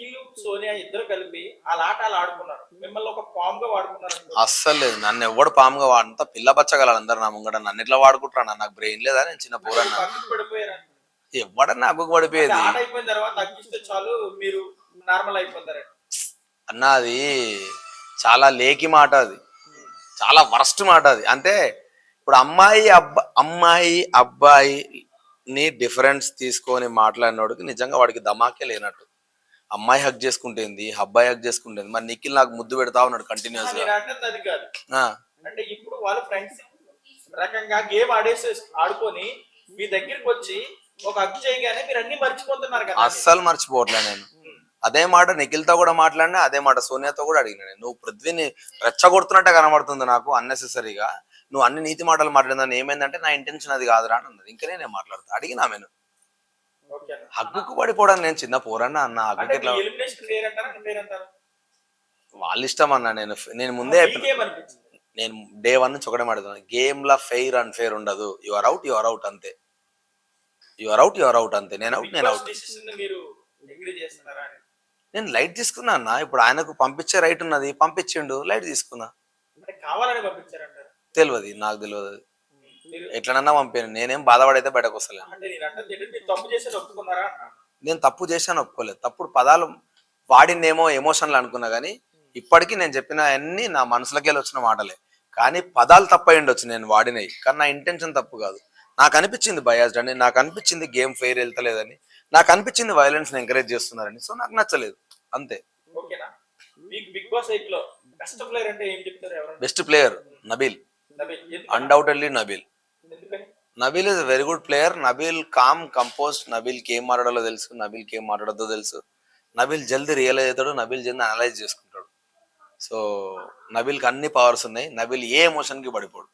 నిఖిల్ సోనియా ఇద్దరు కలిపి వాళ్ళ ఆట ఆడుకున్నారు. మిమ్మల్ని ఒక పామ్గా వాడుకున్నారు. అస్సలు లేదు. నన్ను ఎవడు పాముగా వాడంతా పిల్ల బచ్చగలరు అందరు నా ముంగడ నన్ను ఎట్లా వాడుకుంటారా? నాకు బ్రెయిన్ లేదా? నేను చిన్న పూరన్న. అనుకో. ఎవడన్నా అగ్గుకు పడిపోయేది. ఆట అయిపోయిన తర్వాత అగ్గిస్తే చాలు మీరు నార్మల్ అయిపోతారు. అన్న అది చాలా లేకి మాట అది. చాలా వరస్ట్ మాట అది. అంటే ఇప్పుడు అమ్మాయి అబ్బా అమ్మాయి అబ్బాయి ని డిఫరెన్స్ తీసుకొని మాట్లాడినోడికి నిజంగా వాడికి దమాకే లేనట్టు. అమ్మాయి హక్ చేసుకుంటేంది అబ్బాయి హక్ చేసుకుంటేంది మరి నిఖిల్ నాకు ముద్దు పెడతా ఉన్నాడు కంటిన్యూస్గా. అది కాదు. అంటే ఇప్పుడు వాళ్ళ ఫ్రెండ్స్ రకంగా గేమ్ ఆడేసి ఆడుకొని మీ దగ్గరికి వచ్చి ఒక హక్ చేయగానే మీరు అన్ని మర్చిపోతున్నారు కదా అస్సలు మర్చిపోవట్లే నేను. అదే మాట నిఖిల్తో కూడా మాట్లాడినా అదే మాట సోనియాతో కూడా అడిగిన నువ్వు పృథ్వీని రెచ్చగొడుతున్నట్టే కనబడుతుంది నాకు అన్నెసెసరీగా నువ్వు అన్ని నీతి మాటలు మాట్లాడిందని ఏమైందంటే నా ఇంటెన్షన్ అది కాదురా అని అన్నది. ఇంకా నేను మాట్లాడతా? అడిగినా నేను. హగ్గుకు పడిపోవడానికి నేను చిన్న పోరన్నా అన్న హగ్గుకి ఇట్లా వాళ్ళ ఇష్టం అన్న నేను నేను ముందే చెప్పిన. నేను డే వన్ నుంచి ఒకటే మాట్లాడుతున్నాను గేమ్ లా ఫెయిర్ అండ్ ఫెయిర్ ఉండదు. You are out you are out అంతే. You are out you are out అంతే. నేను అవుట్ నేను అవుట్ నేను లైట్ తీసుకున్నా అన్న. ఇప్పుడు ఆయనకు పంపించే రైట్ ఉన్నది. పంపించిండు లైట్ తీసుకున్నా. కావాలని తెలియదు నాకు తెలియదు ఎట్లనన్నా పంపాను నేనేం బాధపడైతే బయటకు వస్తలేను. అంటే నేను తప్పు చేశాను ఒప్పుకోలేదు. తప్పుడు పదాలు వాడిందేమో ఎమోషన్లు అనుకున్నా కానీ ఇప్పటికీ నేను చెప్పిన అన్ని నా మనసులకి వచ్చిన మాటలే. కానీ పదాలు తప్పై ఉండొచ్చు నేను వాడినవి కానీ నా ఇంటెన్షన్ తప్పు కాదు. నాకు అనిపించింది బయాస్డ్ అని నాకు అనిపించింది గేమ్ ఫెయిర్ వెళ్తలేదని నాకు అనిపించింది వైలెన్స్ ఎంకరేజ్ చేస్తున్నారని సో నాకు నచ్చలేదు. అంతే. Best player Nabeel? Undoubtedly Nabeel. Nabeel is very good player Nabeel calm composed నబీల్కి ఏం మాట్లాడాలో తెలుసు. నబీల్కి ఏం మాట్లాడదో తెలుసు. నబీల్ జల్దీ రియలైజ్ అవుతాడు. నబీల్ జల్దీ అనలైజ్ చేసుకుంటాడు. సో నబీల్కి అన్ని పవర్స్ ఉన్నాయి. నబీల్ ఏ ఎమోషన్కి పడిపోడు.